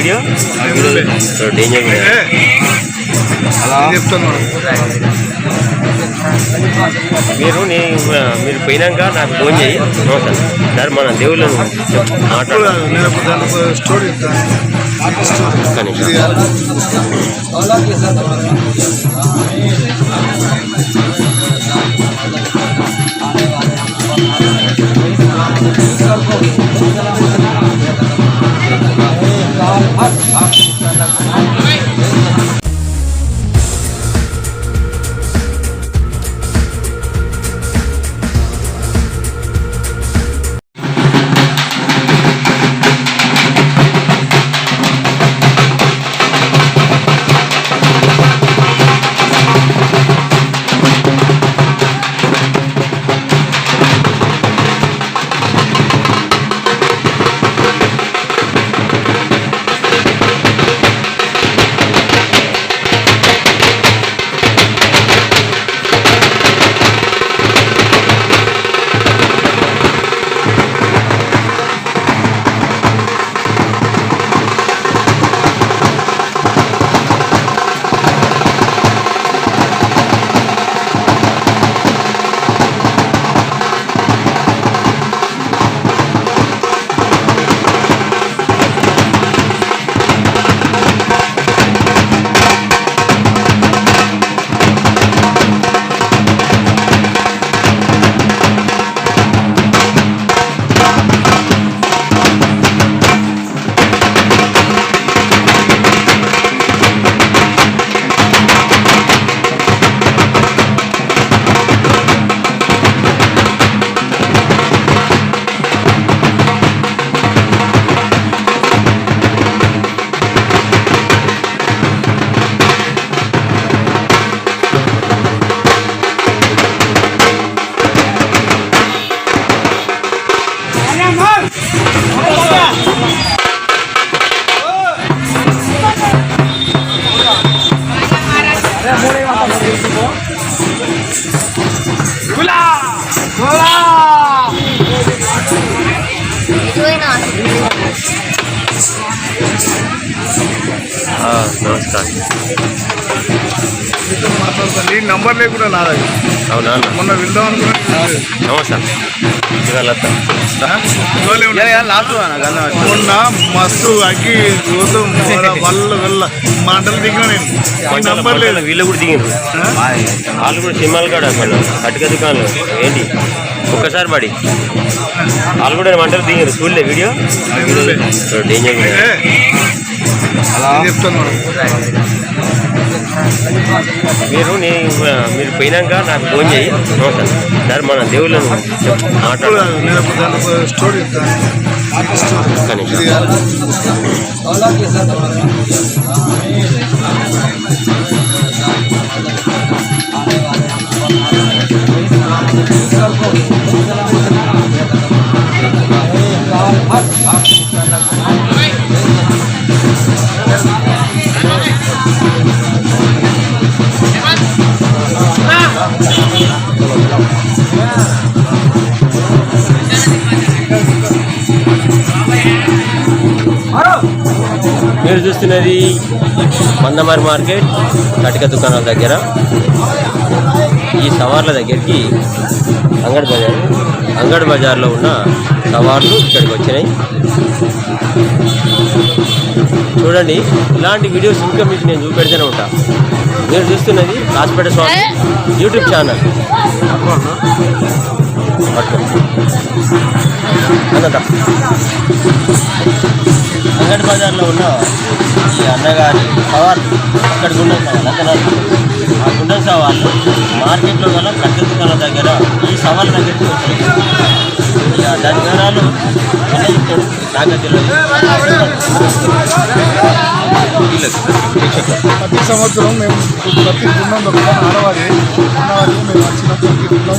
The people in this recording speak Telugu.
వీడియో? డేంజర్ మీరు నేను మీరు పోయినాక నాకు ఫోన్ చేయి. నమస్తే సార్ మన దేవుళ్ళను మాట్లాడు. నేను ఒక 好好好。ఈ నంబర్ లేకుండా నా దగ్గర అవునా? మొన్న వెళ్దాం అనుకున్నా. మొన్న మస్తు అగ్గి చూద్దాం వల్ల వెళ్ళ మంటలు దిగిన నేను. నంబర్ లేదు. వీళ్ళు కూడా దిగిండ్రు. వాళ్ళు కూడా సినిమాలు కాడ అసలు కట్టుక దుకాణాలు. ఏంటి? ఒక్కసారి పడి. వాళ్ళు కూడా మంటలు దిగారు చూడలే వీడియో? డేంజర్ మీరు నేను మీరు పోయినాక నాకు ఫోన్ చేయి. సార్ మన దేవుళ్ళను మాట్లాడు నేను మీరు చూస్తున్నది మందమారి మార్కెట్ కటిక దుకాణాల దగ్గర. ఈ సవార్ల దగ్గరికి అంగడి బజార్ అంగడి బజార్లో ఉన్న సవార్లు ఇక్కడికి వచ్చినాయి. చూడండి ఇలాంటి వీడియోస్ ఇంకా మీకు నేను చూపెడుతూనే ఉంటా. మీరు చూస్తున్నది కాసిపేట స్వామి యూట్యూబ్ ఛానల్. అంగడి బజార్లో ఉన్న ఈ అన్నగారి సవాళ్ళు అక్కడ గుండె సవాళ్ళు అతను ఆ గుండె సవాళ్ళు మార్కెట్లో గల ప్రకృతి కళ దగ్గర ఈ సవాళ్ళ దగ్గరికి వచ్చాయి ఇక దాని వివరాలు చెప్తాడు నాకు ప్రతి సంవత్సరం మేము ప్రతి గుండం దొక్కుతాం ఆడవారి ఆడవారి మేము వచ్చినప్పుడు గుండం